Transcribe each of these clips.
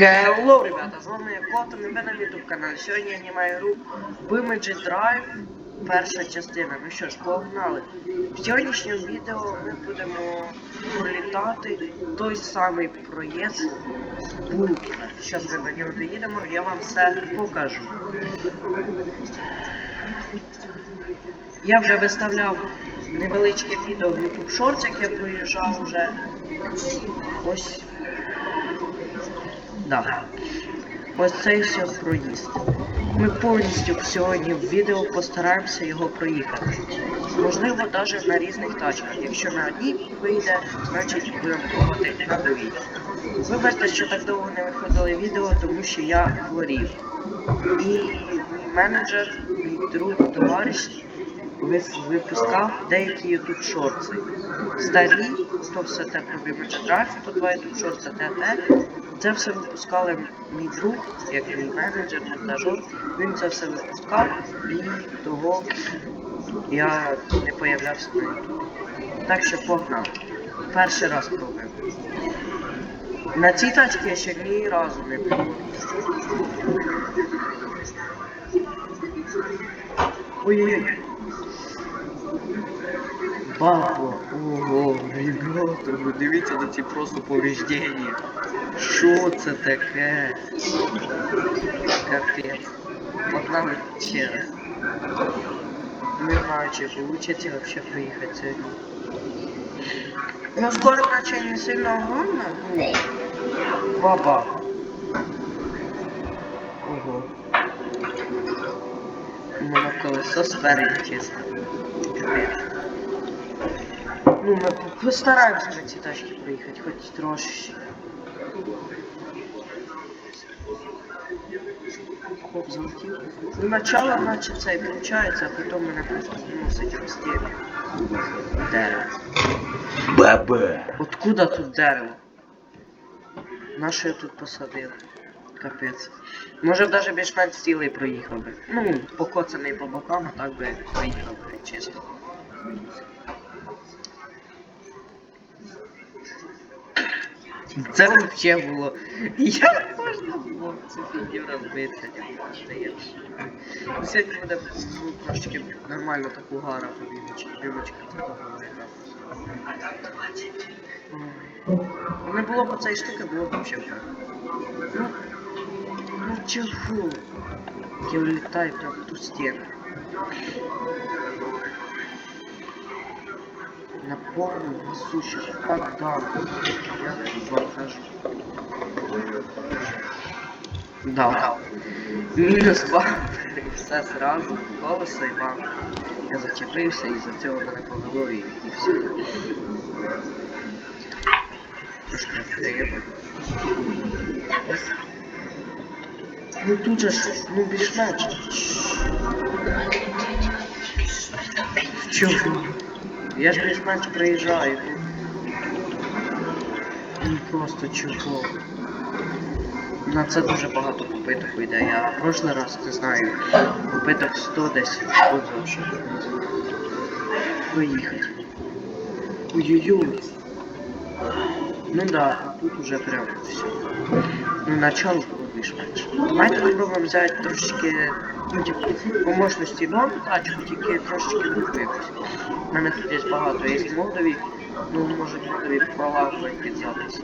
Хелло, ребята, з вами я Котом і ви на YouTube каналі. Сьогодні я знімаю гру Bimage Drive, перша частина. Ну що ж, погнали. В сьогоднішньому відео ми будемо пролітати той самий проєкт бункера. Зараз ми до нього доїдемо, я вам все покажу. Я вже виставляв невеличке відео в YouTube Shorts, як я проїжджав вже. Ось Да. Ось цей все проїзд. Ми повністю сьогодні в відео постараємося його проїхати. Можливо, навіть на різних тачках. Якщо на одній вийде, значить будемо пробувати на другій. Вибачте, що так довго не виходили відео, тому що я хворів. І мій менеджер, мій друг, товариш випускав деякі YouTube шорти. Старі, то все те про Drive, то два YouTube шорти, те те. Це все випускали мій друг, як мій менеджер, монтажер. Він це все випускав і того я не появлявся на YouTube. Так що погнав. Перший раз пробуємо. На цій тачці я ще ні разу не був. Ой-ой-ой. Бабо, ого, ребята, ну дивіться на ці просто повреждення. Що це таке? Капець. Погнали ще раз. Не знаю, чи получится вообще приехать сьогодні. Ну, скоро наче не сильно огромно. Ну, баба. Ого. У мене колесо спереді чисто. Капець. Ну, ми постараємося на ці тачки трошки. Хоп, залетів. Ну, начало це і виходить, а потім мене просто зносить об стіну. Дерево. Бабе. Откуда тут дерево? Наше я тут посадив. Капець. Може навіть більш-менш цілий проїхав би. Ну, покоцаний по бокам, а так би проїхав би чисто. Це взагалі було. Як можна було цю фігню розбити? Здається. Сьогодні буде ну, трошки нормально таку гара побігати. Любочка такого виграв. Не було б цієї штуки, було б взагалі. Ну, ну чого? Я влітаю прямо в ту стіну. На повну газу сейчас подам. Я захожу. Да. Мінус два. Все сразу. Колесо і вам. Я зачепився і за цього мене повело і, і все. Трошки. Ну тут же ж, ну більш-менш. Чого? Я ж більш-менш приїжджаю. Ну просто чого. На це дуже багато попиток йде. Я в прошлий раз не знаю. Попиток 100 десь сказав, що поїхати. Ой-ой-ой. Ну да, тут уже прям все. Ну начало більш-менш. Давайте спробуємо взяти трошечки, ну типу, по мощності вам тачку, тільки трошечки якусь. У мене тут є багато, є модові, ну можуть модові пролавно підзятися.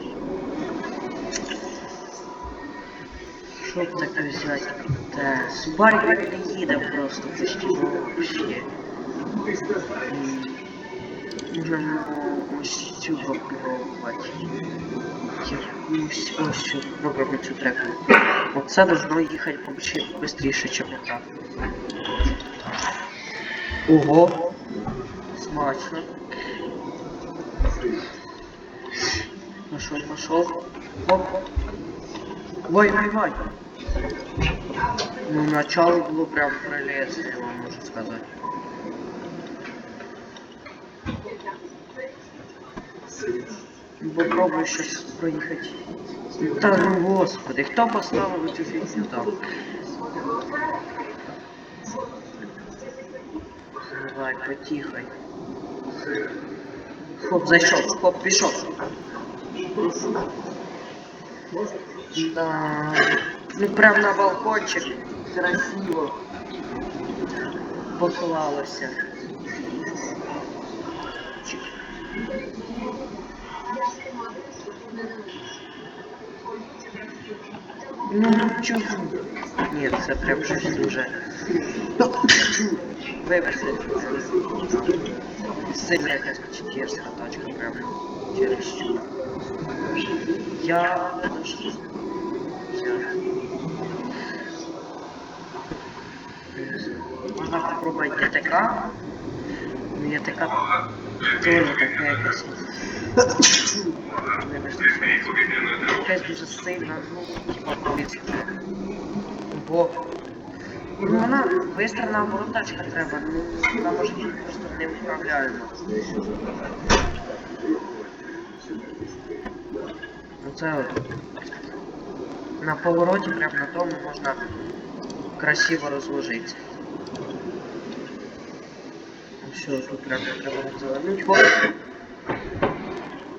Що б таке взяти? Та Subaru не їде просто почти вообще. Можемо ось цю попробувати. Якусь ось цю попробуємо цю треку. Оце должно їхати швидше, ніж ота. Ого! Смачно. Пошел, пошел. Оп. Вай, вай, вай. Ну, начало было прям прелестно, я вам можу сказать. Попробую сейчас проехать. Да ну господи, кто поставил эту фигню там? Давай, потихай. Хоп, зайшов, хоп, пішов. Да. Ну прям на балкончик красиво поклалося. Чик. Ну чого? Ні, це прям щось дуже. Вибачте. Сильна якась чекерська тачка прям через що. Я даже не знаю. Можна попробувати ДТК. Ну я така тоже така якась. Вибачте, дуже сильна, ну. Бо Ну вона быстро наоборот тачка треба, ну вона може бути просто не управляємо. Оце от. На повороті прямо на тому можна красиво розложитися. Все, тут прям треба розвернуть.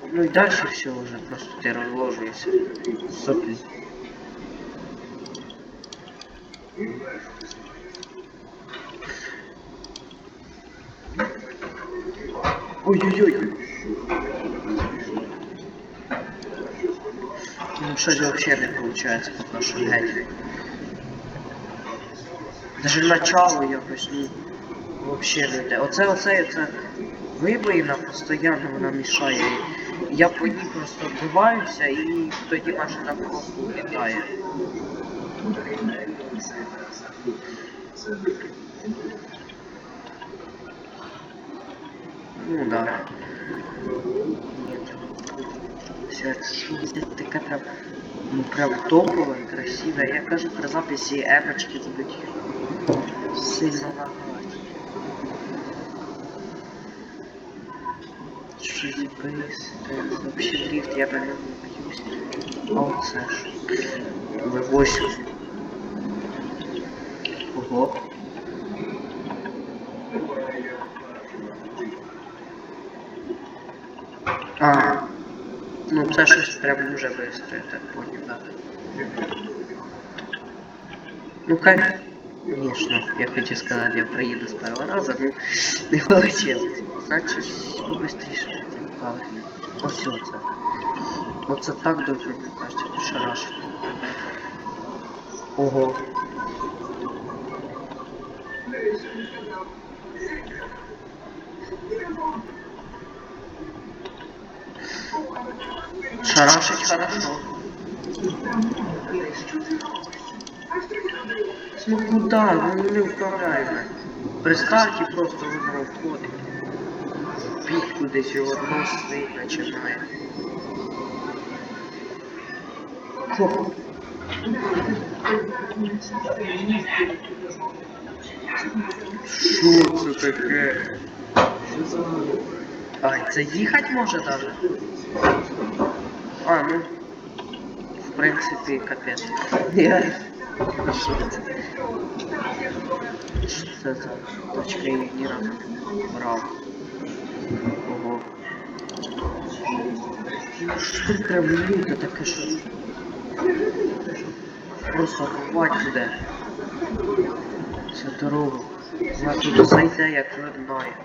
Хоп. Ну і далі все вже, просто ти розложуєшся. Соплі. Ой-ой-ой. Ну щось вообще не получается пока що геть. Даже начало якось, ну, вообще не йде. Оце, оце, оце вибоїна постійно вона мішає. Я по ній просто вбиваюся і тоді машина просто улітає. Ну да. Нет. Такая прям, ну прям топовая, красивая. Я кажу при записи емочки будуть сильно лагати. Шизи бейс, це вообще дрифт, я на ньому боюсь. А оце ж. V8. Ого. А, ну це щось прям дуже быстро, я так понял, да. Ну как, конечно, я хочу сказать, я проеду с первого раза, ну не получилось. Значить, побыстріше цікавить. Ось оце. Оце так кажется, ти шараш. Ого. Шарашить хорошо. Ну куда? Ну не вправляємо. При старті просто воно входить. Пік кудись його носить починає. Хоп. Що це таке? Ай, це їхати може даже? А, ну. В принципі, капець. Я... Що це? Що це за точка я ні разу не брав. Тут прям люка таке що. Просто рвать буде. Цю дорогу. Вона туди зайде, як роднає.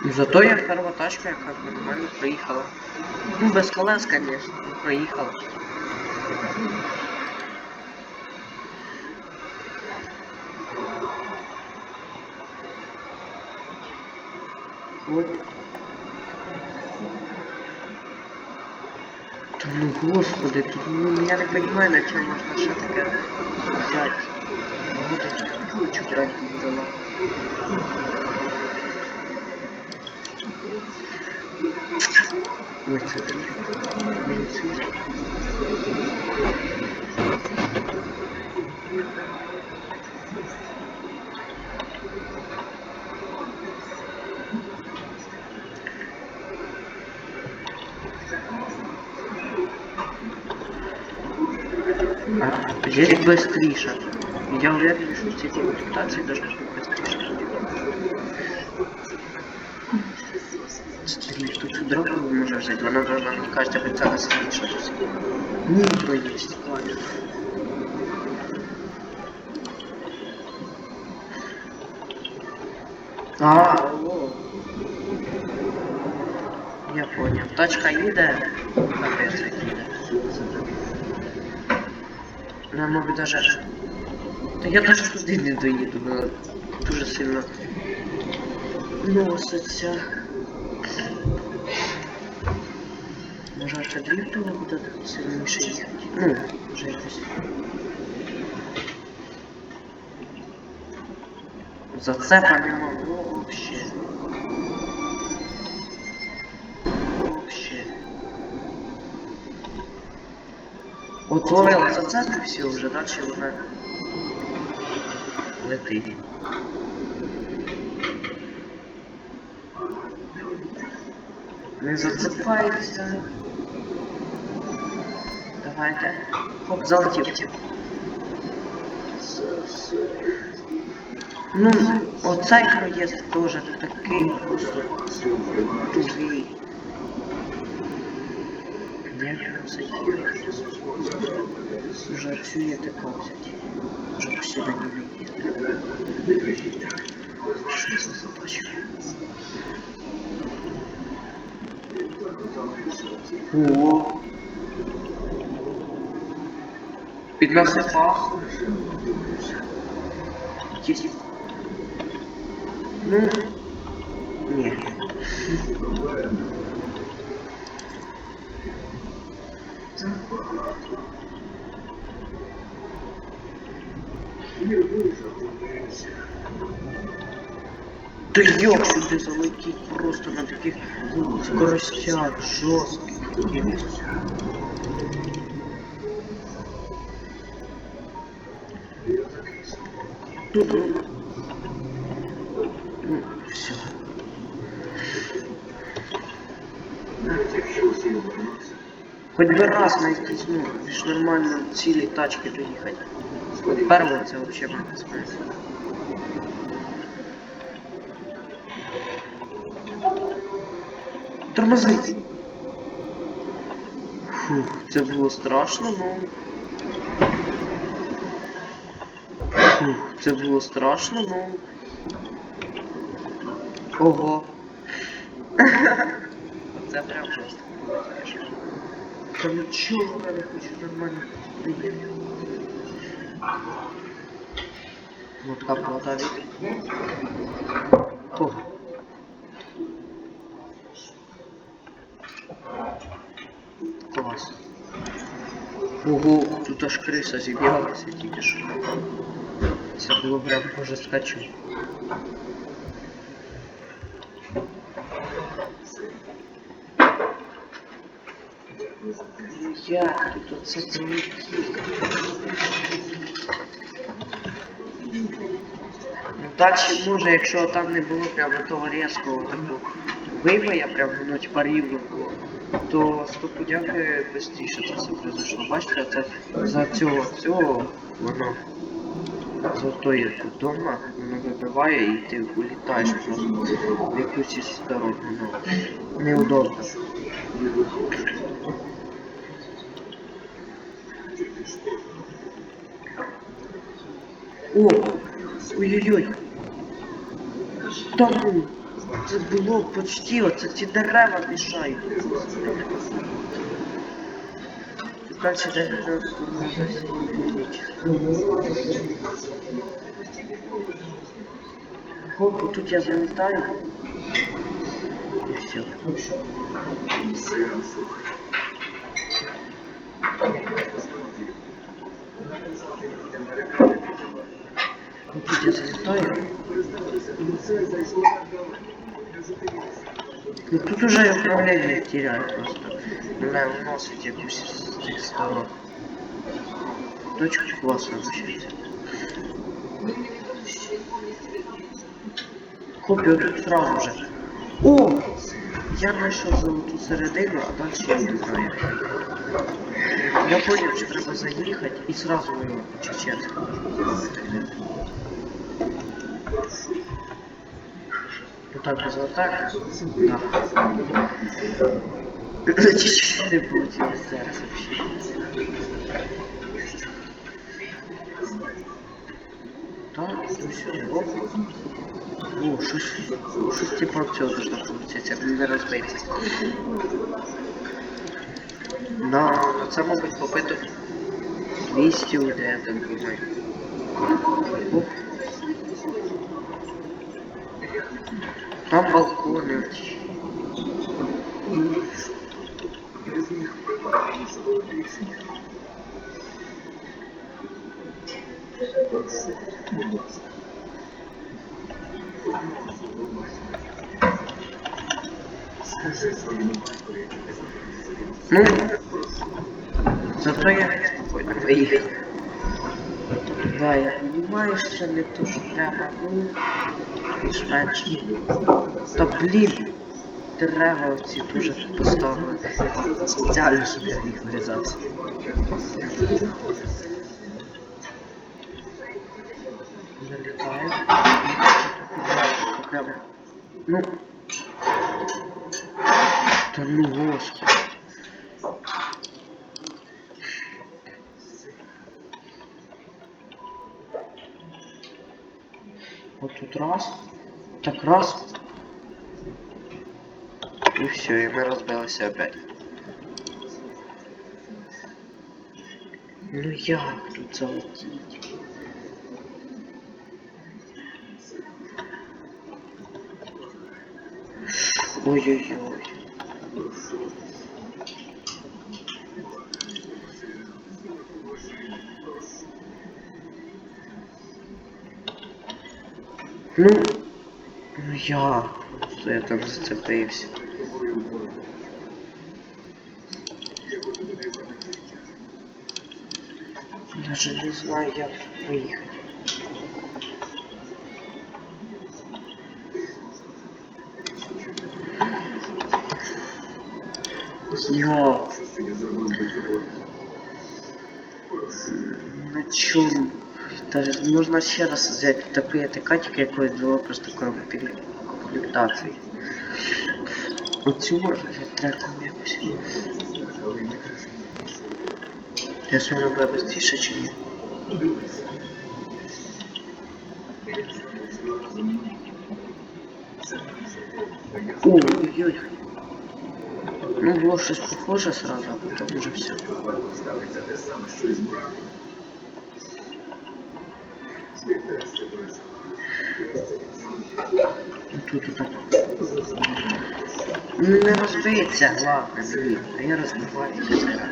Ну, Зато я перша тачка, яка нормально проїхала. Ну, без колес, конечно, но проїхала. Господи, тут ну я не понимаю, на чому можна ще таке взяти. Вот чуть раді не дала. Ой, це Медицина. А, здесь быстріше. Я уверен, что в цій комплектації даже безпечно. Смотри, тут цю дорогу може взяти, вона должна, мені кажется, быть самая сильніша. Нітро є, класс. А, о. Я понял. Тачка їде, капець як їде. Вона, мабуть, даже... Та я даже туди не доїду, вона дуже сильно носиться. Може, ще дріфтом буде сильніше їхати? Ну, вже якось. Зацепа нема, ну вообще. От ловила зацеп і все, вже далі вона летить. Не зацепається. Давайте. Хоп, залетів. Ну, оцей проїзд теж такий просто тугий. Як його взяти? Уже всю є така взяти. До нього. Що за тачка? О. Під насипах. Есть. Ну, ні. Да як сюди залетіть просто на таких скоростях жорстких. Тут, ну, ну, все. Хоть би раз на якісь, ну, більш нормально цілі тачки доїхати. От перво це взагалі мене спається. Тормозить. Фух, це було страшно, ну. Фух, це було страшно, ну. Ого. Це прям звісно. Та ну чого вона не хоче нормально приїхати? Вот капота від. О. Клас. Ого, тут аж криса зіб'ялася тільки що. Це було прям може скачу. Як тут прилетіло? Ну далі може, якщо там не було прямо того різкого такого вибоя, прямо ну, типа рівного, то стопудяки швидше це все произошло. Бачите, це за цього цього воно з тої дома воно вибиває і ти улітаєш просто в якусь із неудобно. О! Ой-ой-ой! Там ну, це було почти, оце ці дерева мішають. Далі дерева Хоп, тут я залітаю. І все. Тут я залітаю. Ну тут уже я управление теряю просто. Мене вносить якусь з цих сторон. Точка классно вообще. Копію тут сразу же. О! Я знайшов золоту середину, а далі я не знаю. Я понял, що треба заїхати і сразу воювати Чеченська. Ну так. Да. Чуть-чуть не получилось зараз вообще. Так, ну все, оп. О, щось, щось цього должно получиться, не розбиться. На, це, мабуть, попито 200 уйде, я так думаю. Оп. Там балкони. Ну, зато я спокойно виїхав. Да, я понимаю, що не то, що треба, більш-менш. Та блін, дерева оці дуже поставили. Спеціально, щоб я їх врізався. Залітаю. Ну. Та ну господи. Вот тут раз. Так раз. И все, и мы разбились опять. Ну як тут залетіть? Ой-ой-ой. Ну я, що я там зацепився. Даже не знаю, як тут поїхати. Я... На чому? Даже нужно ще раз взяти такий катик якось було просто комплектації. Оцю можна взяти треком якось. Я смотрю, буде быстріше чи ні. Ой-ой-ой. Ну, было что-то похоже сразу, а потом уже все. Не розбиться, ладно, блін, а я розбиваюся.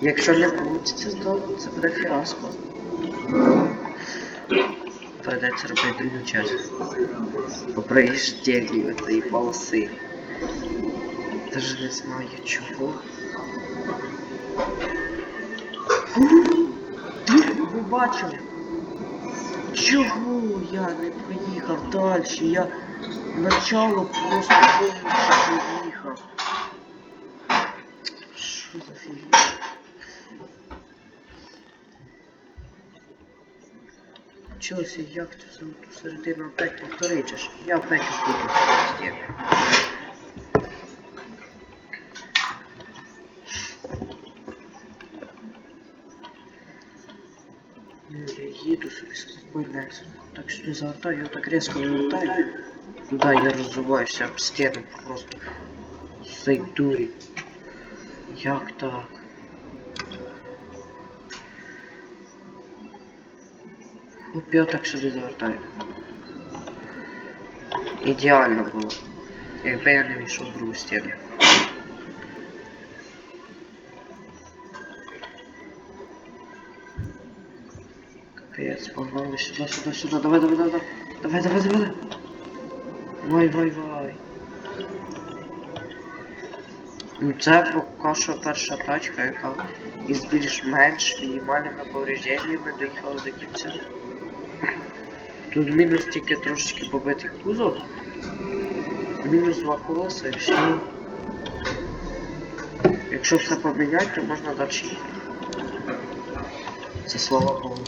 Якщо не вийде, то це буде фіаско. Придеться робити другу частину. По проїждженню цієї полоси. Даже не знаю чого. Ви бачили? Чого я не поїхав далі? Я начало просто повністю поїхав. Що за фігня? Чогось як ти середину опять повторичиш? Я опять буду собі. Так що не завертаю, я так різко вивертаю. Да, я роззуваюся об стіну просто. З цієї дурі. Як так? Оп, я так сюди завертаю. Ідеально було. Якби я не війшов в другу стіну. Капець, погнали сюди, сюди, сюди. Давай, давай, давай. Давай, давай, давай. Вай, вай, вай. Ну це поки що перша тачка, яка із більш-менш мінімальними поврежденнями доїхала до кінця. Тут мінус тільки трошечки побитий кузов. Мінус два колеса і все. Якщо все поміняти, то можна далі. їхати. Це слава Богу.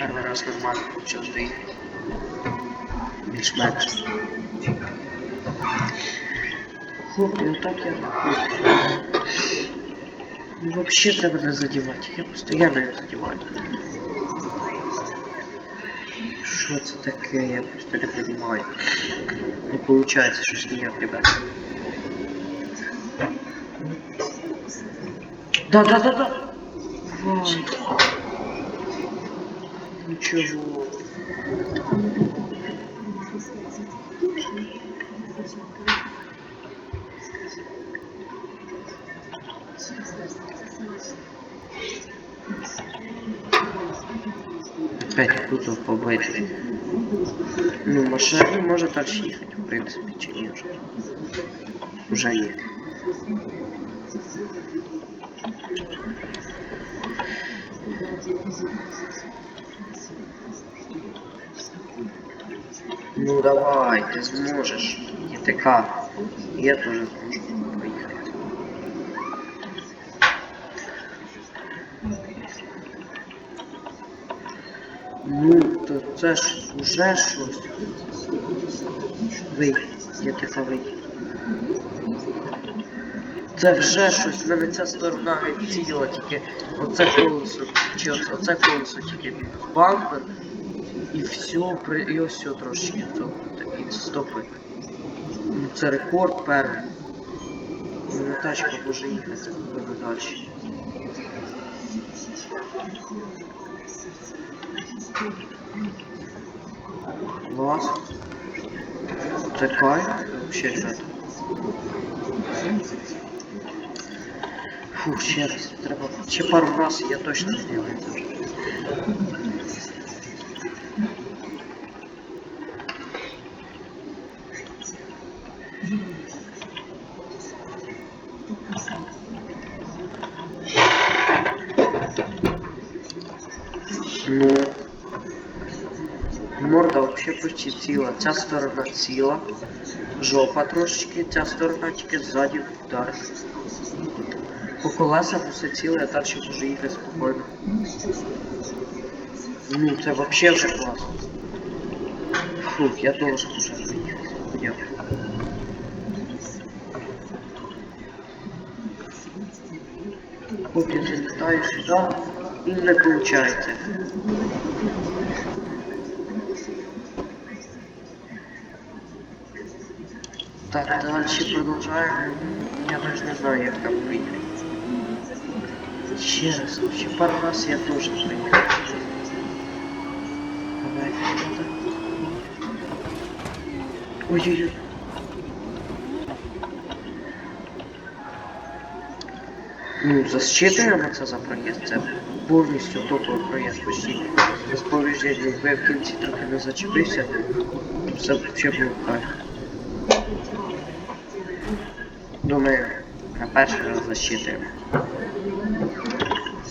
Перший раз нормально почав доїхати. Більш-менш. Хлопці, отак я нахуй. Ну вообще треба не задівати. Я постійно його задіваю. Що це таке? Я просто не розумію. Не получается щось ніяк, ребят. Да, да, Ничего. Опять тут побити. Ну, машина може далі їхати, в принципі, чи ні вже. Уже ні. Ну давай, ти зможеш. ЄТК. Я теж зможу поїхати. Ну, то це ж уже щось. Вий, ЄТК вий. Це вже щось, мене ця сторона відціла, тільки оце колесо, чи оце колесо тільки бампер, і все, і ось все трошки то, такі стопи. Ну, це рекорд перший. Ну, тачка може їхати, далі. Класс. Такая вообще, ребята. Фух, ще раз. Треба. Ще пару раз я точно сделаю Ну, морда вообще почти ціла. Ця сторона ціла. Жопа трошечки, ця сторона тільки ззаді вдар. По колесам усе ціле, а далі може їхати спокійно. Ну, це вообще вже класно. Фух, я должен уже приїхати. Дякую. Поки залітаю сюди і не виходить. Так, дальше продолжаем. Я даже не знаю, як там вийти. Ще раз, ще пару раз я тоже приїхав. Давайте, ребята. Ой-ой-ой. Ну, засчитуємо це за проїзд. Це повністю топовий проїзд почти. Без повреждень, якби я в кінці трохи не зачепився, все взагалі було кайф. Думаю, на перший раз засчитуємо.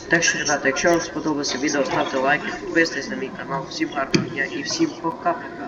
Так що, ребята, якщо вам сподобалося відео, ставте лайки, підписуйтесь на мій канал. Всім гарного дня і всім пока-пока.